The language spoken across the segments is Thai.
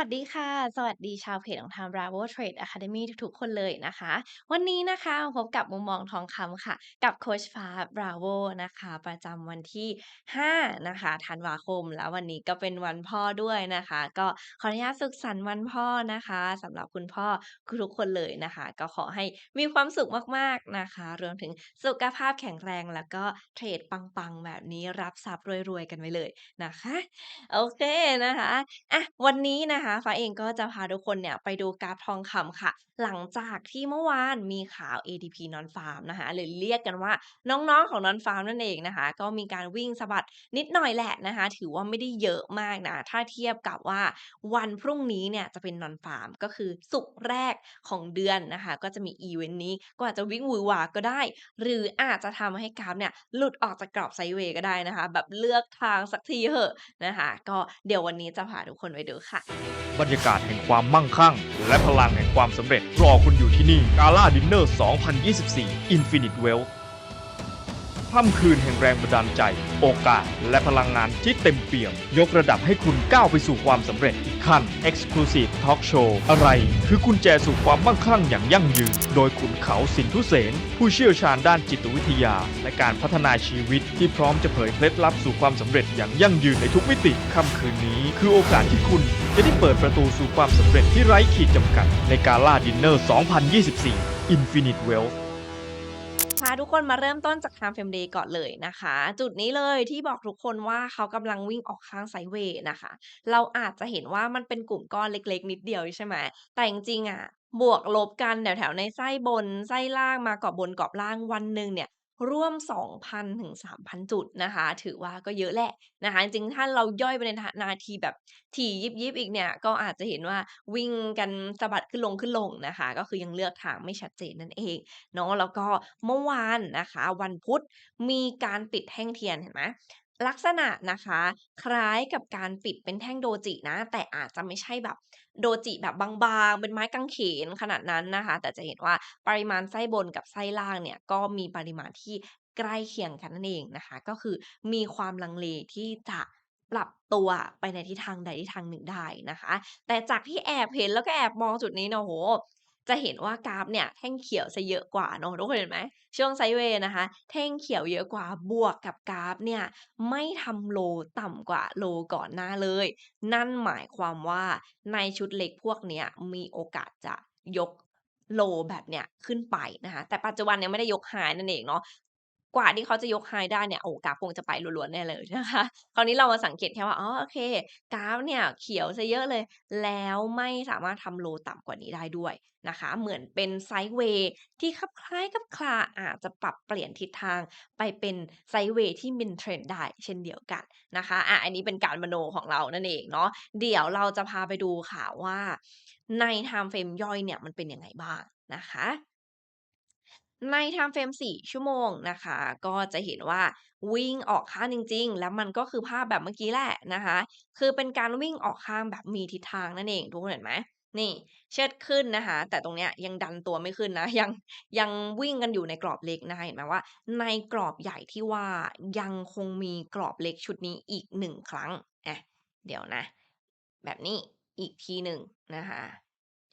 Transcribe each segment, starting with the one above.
วัสดีค่ะ สวัสดีชาวเพจของทาง Bravo Trade Academy ทุกๆ คนเลยนะคะ วันนี้นะคะมาพบกับมุมมองทองคำค่ะ กับโคชฟ้า Bravo นะคะ ประจำวันที่ 5 นะคะธันวาคม แล้ววันนี้ก็เป็นวันพ่อด้วยนะคะ ก็ขออนุญาตสุขสันต์วันพ่อนะคะสำหรับคุณพ่อทุกคนเลยนะคะ ก็ขอให้มีความสุขมากๆนะคะ รวมถึงสุขภาพแข็งแรงแล้วก็เทรดปังๆ แบบนี้รับทรัพย์รวยๆ กันไว้เลยนะคะ โอเคนะคะอะวันนี้นะคะฟ้าเองก็จะพาทุกคนเนี่ยไปดูกราฟทองคำค่ะ หลังจากที่เมื่อวานมีข่าว ADP Non-Farm นะคะหรือเรียกกันว่าน้องๆของ Non-Farm นั่นเองนะคะ ก็มีการวิ่งสะบัดนิดหน่อยแหละนะคะ ถือว่าไม่ได้เยอะมากนะ ถ้าเทียบกับว่าวันพรุ่งนี้เนี่ยจะเป็น Non-Farm ก็คือศุกแรกของเดือนนะคะ ก็จะมีอีเวนต์นี้ก็อาจจะวิ่งวือวาก็ได้ หรืออาจจะทำให้กราฟเนี่ยหลุดออกจากกรอบไซเวย์ก็ได้นะคะ แบบเลือกทางสักทีเหอะนะคะ ก็เดี๋ยววันนี้จะพาทุกคนไปดูค่ะบรรยากาศแห่งความมั่งคั่ง และพลังแห่งความสำเร็จ รอคุณอยู่ที่นี่กาล่าดินเนอร์ 2024 Infinite Wealth ค่ำคืนแห่งแรงบันดาลใจ โอกาส และพลังงานที่เต็มเปี่ยม ยกระดับให้คุณก้าวไปสู่ความสำเร็จอีกขั้น Exclusive Talk Show อะไร คือกุญแจสู่ความมั่งคั่งอย่างยั่งยืน โดยขุนเขาสินทุเสน ผู้เชี่ยวชาญด้านจิตวิทยา และการพัฒนาชีวิตที่พร้อมจะเผยเคล็ดลับสู่ความสำเร็จอย่างยั่งยืนในทุกมิติค่ำคืนนี้ คือโอกาสที่คุณ จะได้เปิดประตูสู่ความสำเร็จที่ไร้ขีดจำกัด ในกาล่าดินเนอร์ 2024 Infinite Wealth พาทุกคนมาเริ่มต้นจาก Time Frame Day ก่อนเลยนะคะ จุดนี้เลยที่บอกทุกคนว่าเขากำลังวิ่งออกข้างไซเวย์นะคะ เราอาจจะเห็นว่ามันเป็นกลุ่มก้อนเล็กๆ นิดเดียวใช่ไหมแต่จริงๆอะบวกลบกันแถวๆในไส้บนไส้ล่างมาเกรอบบนกรอบล่างวันหนึ่งเนี่ย ร่วม 2,000ถึง3,000 จุดนะคะ ถือว่าก็เยอะแหละนะคะ จริงๆถ้าเราย่อยไปในทนาทีแบบถี่ยิบๆอีกเนี่ย ก็อาจจะเห็นว่าวิ่งกันสะบัดขึ้นลงขึ้นลงนะคะ ก็คือยังเลือกทางไม่ชัดเจนนั่นเองเนาะแล้วก็เมื่อวานนะคะ วันพุธมีการปิดแท่งเทียนเห็นไหม ลักษณะนะคะ คล้ายกับการปิดเป็นแท่งโดจินะ แต่อาจจะไม่ใช่แบบโดจิแบบบางๆ เป็นไม้กางเขนขนาดนั้นนะคะ แต่จะเห็นว่าปริมาณไส้บนกับไส้ล่างเนี่ยก็มีปริมาณที่ใกล้เคียงกันนั่นเองนะคะ ก็คือมีความลังเลที่จะปรับตัวไปในทิศทางใดทิศทางหนึ่งได้นะคะ แต่จากที่แอบเห็นแล้วก็แอบมองจุดนี้เนาะโอ้โฮ จะเห็นว่ากราฟเนี่ยแท่งเขียวซะเยอะกว่าเนาะทุกคนเห็นไหมช่วงไซเวย์นะคะ แท่งเขียวเยอะกว่าบวกกับกราฟเนี่ยไม่ทำโลต่ำกว่าโลก่อนหน้าเลย นั่นหมายความว่าในชุดเล็กพวกเนี้ยมีโอกาสจะยกโลแบบเนี้ยขึ้นไปนะคะแต่ปัจจุบันเนี่ยไม่ได้ยกหายนั่นเองเนาะ กว่าที่เขาจะยก High ได้เนี่ยโอ้กราฟคงจะไปรัวๆแน่เลยนะคะ คราวนี้เรามาสังเกตแค่ว่าอ๋อโอเค กราฟเนี่ยเขียวเสียเยอะเลย แล้วไม่สามารถทำโลต่ำกว่านี้ได้ด้วยนะคะ เหมือนเป็นไซด์เวย์ที่คลับคล้ายคลับคลาอาจจะปรับเปลี่ยนทิศทางไปเป็นไซด์เวย์ที่เป็น Trend ได้เช่นเดียวกันนะคะอะอันนี้เป็นการมโนของเรานั่นเองเนาะเดี๋ยวเราจะพาไปดูค่ะว่าใน Time Frame ย่อยเนี่ยมันเป็นยังไงบ้างนะคะ ใน Time Frame 4 ชั่วโมงนะคะ ก็จะเห็นว่าวิ่งออกข้างจริง ๆ แล้วมันก็คือภาพแบบเมื่อกี้แหละนะคะ คือเป็นการวิ่งออกข้างแบบมีทิศทางนั่นเองทุกคนเห็นไหมนี่เชิดขึ้นนะคะ แต่ตรงเนี้ยยังดันตัวไม่ขึ้นนะ ยังยังวิ่งกันอยู่ในกรอบเล็กนะคะเห็นไหมว่า ในกรอบใหญ่ที่ว่ายังคงมีกรอบเล็กชุดนี้อีก1ครั้งอะเดี๋ยวนะ แบบนี้อีกทีหนึ่งนะคะ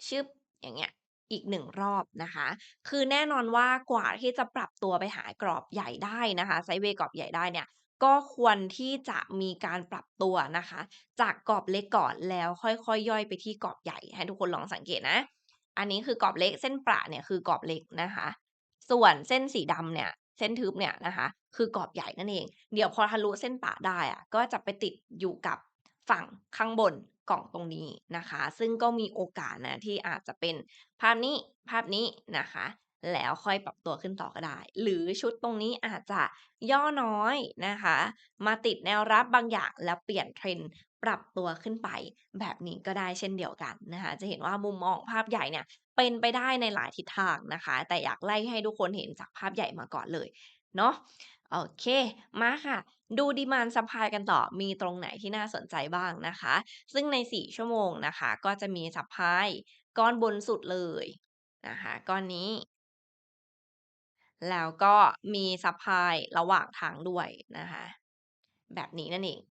ชึบอย่างเงี้ย อีก1รอบนะคะ คือแน่นอนว่ากว่าที่จะปรับตัวไปหากรอบใหญ่ได้นะคะไซเวกรอบใหญ่ได้เนี่ยก็ควรที่จะมีการปรับตัวนะคะ จากกรอบเล็กก่อนแล้วค่อยๆยย่อยไปที่กรอบใหญ่ ให้ทุกคนลองสังเกตนะ อันนี้คือกรอบเล็กเส้นประเนี่ยคือกรอบเล็กนะคะ ส่วนเส้นสีดำเนี่ยเส้นทึบเนี่ยนะคะ คือกรอบใหญ่นั่นเอง เดี๋ยวพอทะลุเส้นปะได้อะก็จะไปติดอยู่กับฝั่งข้างบน กล่องตรงนี้นะคะ ซึ่งก็มีโอกาสนะที่อาจจะเป็นภาพนี้ภาพนี้นะคะ แล้วค่อยปรับตัวขึ้นต่อก็ได้ หรือชุดตรงนี้อาจจะย่อน้อยนะคะ มาติดแนวรับบางอย่างแล้วเปลี่ยน Trend ปรับตัวขึ้นไปแบบนี้ก็ได้เช่นเดียวกันนะคะ จะเห็นว่ามุมมองภาพใหญ่เนี่ยเป็นไปได้ในหลายทิศทางนะคะ แต่อยากไล่ให้ทุกคนเห็นจากภาพใหญ่มาก่อนเลยเนาะ โอเค มาค่ะ ดู Demand Supply กันต่อ มีตรงไหนที่น่าสนใจบ้างนะคะ ซึ่งใน 4 ชั่วโมงนะคะ ก็จะมี Supply ก้อนบนสุดเลยนะคะ ก้อนนี้ แล้วก็มี Supply ระหว่างทางด้วยนะคะ แบบนี้นั่นเอง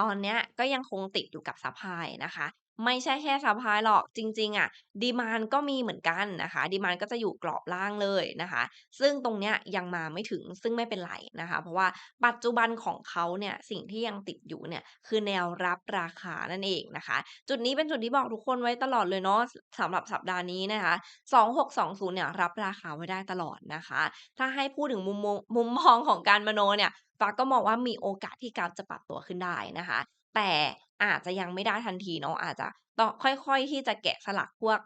ตอนเนี้ยก็ยังคงติดอยู่กับ Supply นะคะ ไม่ใช่แค่ซัปพลายหรอกจริงๆอะดีมานก็มีเหมือนกันนะคะดีมานก็จะอยู่กรอบล่างเลยนะคะ ซึ่งตรงเนี้ยยังมาไม่ถึงซึ่งไม่เป็นไรนะคะ เพราะว่าปัจจุบันของเขาเนี่ยสิ่งที่ยังติดอยู่เนี่ยคือแนวรับราคานั่นเองนะคะ จุดนี้เป็นจุดที่บอกทุกคนไว้ตลอดเลยเนาะสำหรับสัปดาห์นี้นะคะ2620เนี่ยรับราคาไว้ได้ตลอดนะคะ ถ้าให้พูดถึงมุมมงมุมมองของการมโนเนี่ยฟ้าก็มองว่ามีโอกาสที่กราฟจะปรับตัวขึ้นได้นะคะ แต่อาจจะยังไม่ได้ทันทีเนาะอาจจะต้องค่อยๆที่จะแกะสลักพวก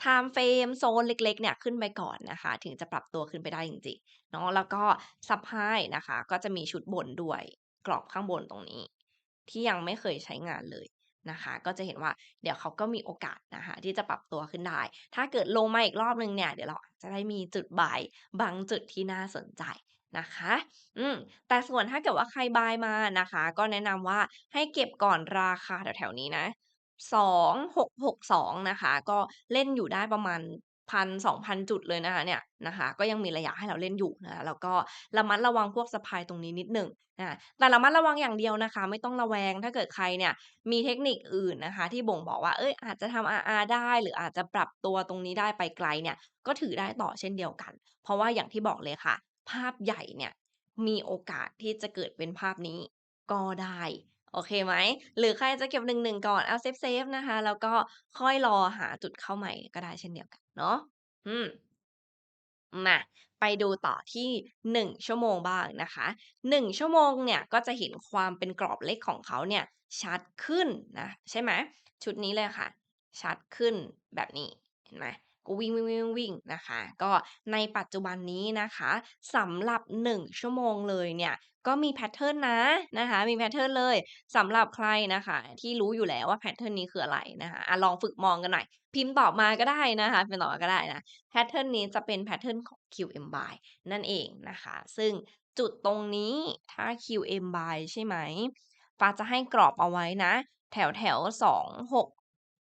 ไทม์เฟรมโซนเล็กๆ เนี่ยขึ้นไปก่อนนะคะ ถึงจะปรับตัวขึ้นไปได้จริงๆเนาะแล้วก็ซัปพลายนะคะ ก็จะมีชุดบนด้วยกรอบข้างบนตรงนี้ ที่ยังไม่เคยใช้งานเลยนะคะ ก็จะเห็นว่าเดี๋ยวเขาก็มีโอกาสนะคะ ที่จะปรับตัวขึ้นได้ ถ้าเกิดลงมาอีกรอบหนึ่งเนี่ย เดี๋ยวเราจะได้มีจุด buy บางจุดที่น่าสนใจ นะคะ อืม แต่ส่วนถ้าเกิดว่าใคร buy มานะคะ ก็แนะนำว่าให้เก็บก่อนราคาแถวๆนี้นะ2662นะคะ ก็เล่นอยู่ได้ประมาณ1,000-2,000จุดเลยนะคะเนี่ยนะคะ ก็ยังมีระยะให้เราเล่นอยู่นะะแล้วก็ระมัดระวังพวกซัปพายตรงนี้นิดหนึ่งนะะแต่ระมัดระวังอย่างเดียวนะคะ ไม่ต้องระแวงถ้าเกิดใครเนี่ยมีเทคนิคอื่นนะคะ ที่บ่งบอกว่าเฮ้ยอาจจะทำ RR ได้ หรืออาจจะปรับตัวตรงนี้ได้ไปไกลเนี่ย ก็ถือได้ต่อเช่นเดียวกัน เพราะว่าอย่างที่บอกเลยค่ะ ภาพใหญ่เนี่ยมีโอกาสที่จะเกิดเป็นภาพนี้ก็ได้ โอเคไหม?หรือใครจะเก็บ11ก่อนเอาเซฟๆนะคะ แล้วก็ค่อยรอหาจุดเข้าใหม่ก็ได้เช่นเดียวกันเนาะอืมมาไปดูต่อที่ 1 ชั่วโมงบ้างนะคะ 1 ชั่วโมงเนี่ยก็จะเห็นความเป็นกรอบเลขของเขาเนี่ยชัดขึ้นนะใช่ไหม?ชุดนี้เลยค่ะ ชัดขึ้นแบบนี้เห็นไหม? ก็วิ่งๆๆๆๆนะคะ ก็ในปัจจุบันนี้นะคะสำหรับ 1 ชั่วโมงเลยเนี่ยก็มีแพตเทิร์นนะนะคะมีแพตเทิร์นเลยสำหรับใครนะคะ ที่รู้อยู่แล้วว่าแพตเทิร์นนี้คืออะไรนะคะอะลองฝึกมองกันหน่อยพิมพ์ตอบมาก็ได้นะคะพิมพ์ตอบมาก็ได้นะแพตเทิร์นนี้จะเป็นแพตเทิร์นของ QM by นั่นเองนะคะ ซึ่งจุดตรงนี้ถ้า QM by ใช่ไหมฟ้าจะให้กรอบเอาไว้นะ แถวแถว2 6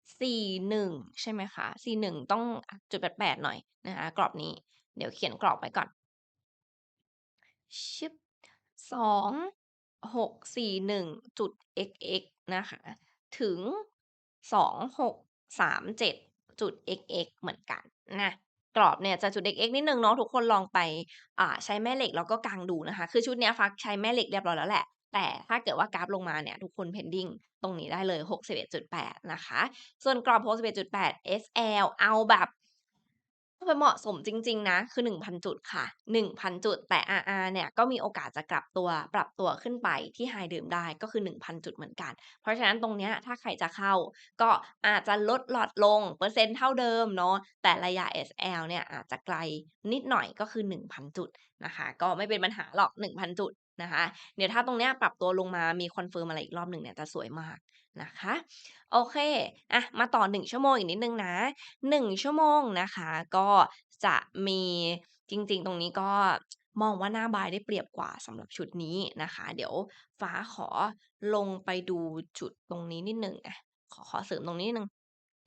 ๆ2641ใช่ไหมคะ?41ต้องจุดแปดๆหน่อยนะคะกรอบนี้ เดี๋ยวเขียนกรอบไว้ก่อนชึบ2641จุด XX นะคะถึง2637จุด XX เหมือนกันนะกรอบเนี่ยจะจุด XX นิดนึงเนาะทุกคนลองไปอ่าใช้แม่เหล็กแล้วก็กางดูนะคะ คือชุดเนี้ยฟ้าใช้แม่เหล็กเรียบร้อยแล้วแหละ แต่ถ้าเกิดว่ากราฟลงมาเนี่ยทุกคน pending ตรงนี้ได้เลย 61.8 นะคะ ส่วนกรอบ 61.8 SL เอาแบบเอาแบบเหมาะสมจริง ๆ นะ คือ 1,000 จุดค่ะ 1,000 จุด แต่ RR เนี่ย ก็มีโอกาสจะกลับตัวปรับตัวขึ้นไปที่ High เดิมได้ก็คือ 1,000 จุดเหมือนกัน เพราะฉะนั้นตรงเนี้ยถ้าใครจะเข้า ก็อาจจะลดหลอตลง เปอร์เซ็นต์เท่าเดิมเนาะแต่ระยะ SL เนี่ย อาจจะไกลนิดหน่อยก็คือ 1,000 จุดนะคะ ก็ไม่เป็นปัญหาหรอก 1,000 จุด นะคะเดี๋ยวถ้าตรงเนี้ยปรับตัวลงมามีคอนเฟิร์มอะไรอีกรอบหนึ่งเนี่ยจะสวยมากนะคะ โอเคอะมาต่อ 1 ชั่วโมงอีกนิดหนึ่งนะ 1 ชั่วโมงนะคะ ก็จะมีจริงๆ ตรงนี้ก็มองว่าหน้า buy ได้เปรียบกว่าสำหรับชุดนี้นะคะ เดี๋ยวฟ้าขอลงไปดูจุดตรงนี้นิดหนึ่งอะขอขอเสริมตรงนี้นิดหนึ่ง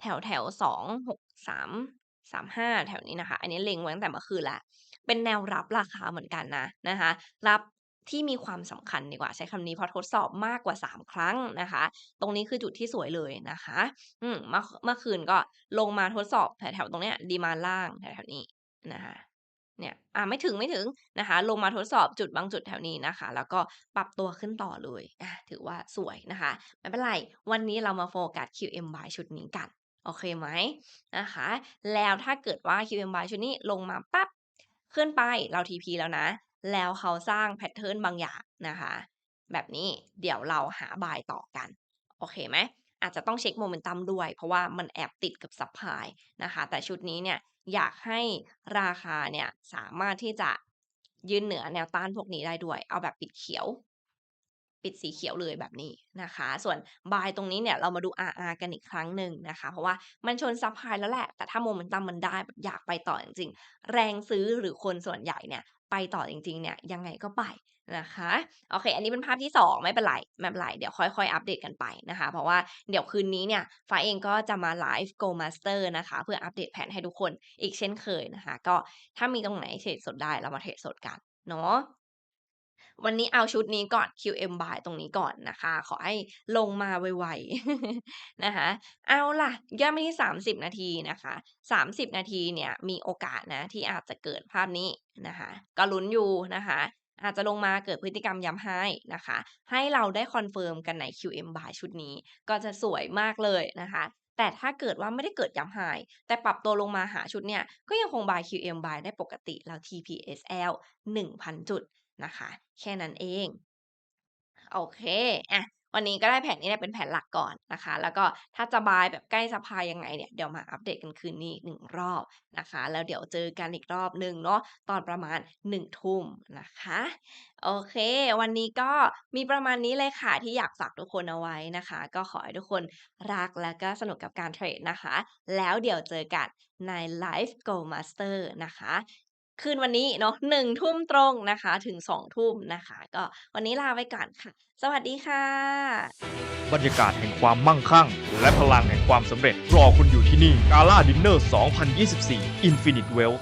แถวๆ26,335แถวนี้นะคะ อันนี้เล็งไว้ตั้งแต่เมื่อคืนแล้วเป็นแนวรับราคาเหมือนกันนะนะคะ รับ ที่มีความสำคัญดีกว่าใช้คำนี้เพราะทดสอบมากกว่า 3 ครั้งนะคะ ตรงนี้คือจุดที่สวยเลยนะคะอืมเมื่อคเมื่อคืนก็ลงมาทดสอบแถวๆตรงเนี้ยดีมาล่างแถวๆนี้นะคะเนี่ยอ่าไม่ถึงไม่ถึงนะคะ ลงมาทดสอบจุดบางจุดแถวนี้นะคะ แล้วก็ปรับตัวขึ้นต่อเลยอาถือว่าสวยนะคะ ไม่เป็นไร วันนี้เรามาโฟกัส QM by ชุดนี้กัน โอเคไหม?นะคะ แล้วถ้าเกิดว่า QM by ชุดนี้ลงมาปั๊บขึ้นไปเรา TP แล้วนะ แล้วเขาสร้างแพตเทิร์นบางอย่างนะคะ แบบนี้เดี๋ยวเราหา buy ต่อกัน โอเคไหม?อาจจะต้องเช็กโมเมนตัมด้วย เพราะว่ามันแอบติดกับซัปพลายนะคะ แต่ชุดนี้เนี่ยอยากให้ราคาเนี่ยสามารถที่จะยืนเหนือแนวต้านพวกนี้ได้ด้วย เอาแบบปิดเขียว ปิดสีเขียวเลยแบบนี้นะคะ ส่วน buy ตรงนี้เนี่ยเรามาดู RR กันอีกครั้งหนึ่งนะคะ เพราะว่ามันชนซัปพลายแล้วแหละ แต่ถ้าโมเมนตัมมันได้อยากไปต่อจริงๆ แรงซื้อหรือคนส่วนใหญ่เนี่ย ไปต่อจริงๆเนี่ยยังไงก็ไปนะคะโอเค อันนี้เป็นภาพที่ 2 ไม่เป็นไรไม่เป็นไรเดี๋ยวค่อยๆ อัปเดตกันไปนะคะ เพราะว่าเดี๋ยวคืนนี้เนี่ยฟ้าเองก็จะมาไลฟ์ Go Master นะคะ เพื่ออัปเดตแผนให้ทุกคนอีกเช่นเคยนะคะ ก็ถ้ามีตรงไหนเทรดสดได้เรามาเทรดสดกันเนาะ วันนี้เอาชุดนี้ก่อน QM Buy ตรงนี้ก่อนนะคะ ขอให้ลงมาไวๆนะคะ เอาล่ะย่อมาที่ 30 นาทีนะคะ 30 นาทีเนี่ยมีโอกาสนะที่อาจจะเกิดภาพนี้นะคะก็ลุ้นอยู่นะคะอาจจะลงมาเกิดพฤติกรรมย้ำ High นะคะ ให้เราได้คอนเฟิร์มกันใน QM Buy ชุดนี้ ก็จะสวยมากเลยนะคะ แต่ถ้าเกิดว่าไม่ได้เกิดย้ำ High แต่ปรับตัวลงมาหาชุดเนี่ย ก็ยังคง Buy QM Buy ได้ปกติแล้ว TPSL 1,000 จุด นะคะ แค่นั้นเอง โอเคอะวันนี้ก็ได้แผนนี้เนี่ยเป็นแผนหลักก่อนนะคะ แล้วก็ถ้าจะ Buy แบบใกล้สภายังไงเนี่ยเดี๋ยวมาอัปเดตกันคืนนี้อีก1รอบนะคะ แล้วเดี๋ยวเจอกันอีกรอบหนึ่งเนาะตอนประมาณ1ทุ่มนะคะ โอเค วันนี้ก็มีประมาณนี้เลยค่ะที่อยากฝากทุกคนเอาไว้นะคะ ก็ขอให้ทุกคนรักและก็สนุกกับการเทรดนะคะ แล้วเดี๋ยวเจอกันใน Live Go Master นะคะ คืนวันนี้เนาะหนึ่งทุ่มตรงนะคะ ถึงสองทุ่มนะคะ ก็วันนี้ลาไปก่อนค่ะ สวัสดีค่ะ บรรยากาศแห่งความมั่งคั่ง และพลังแห่งความสำเร็จรอคุณอยู่ที่นี่กาล่าดินเนอร์ 2024 Infinite Wealth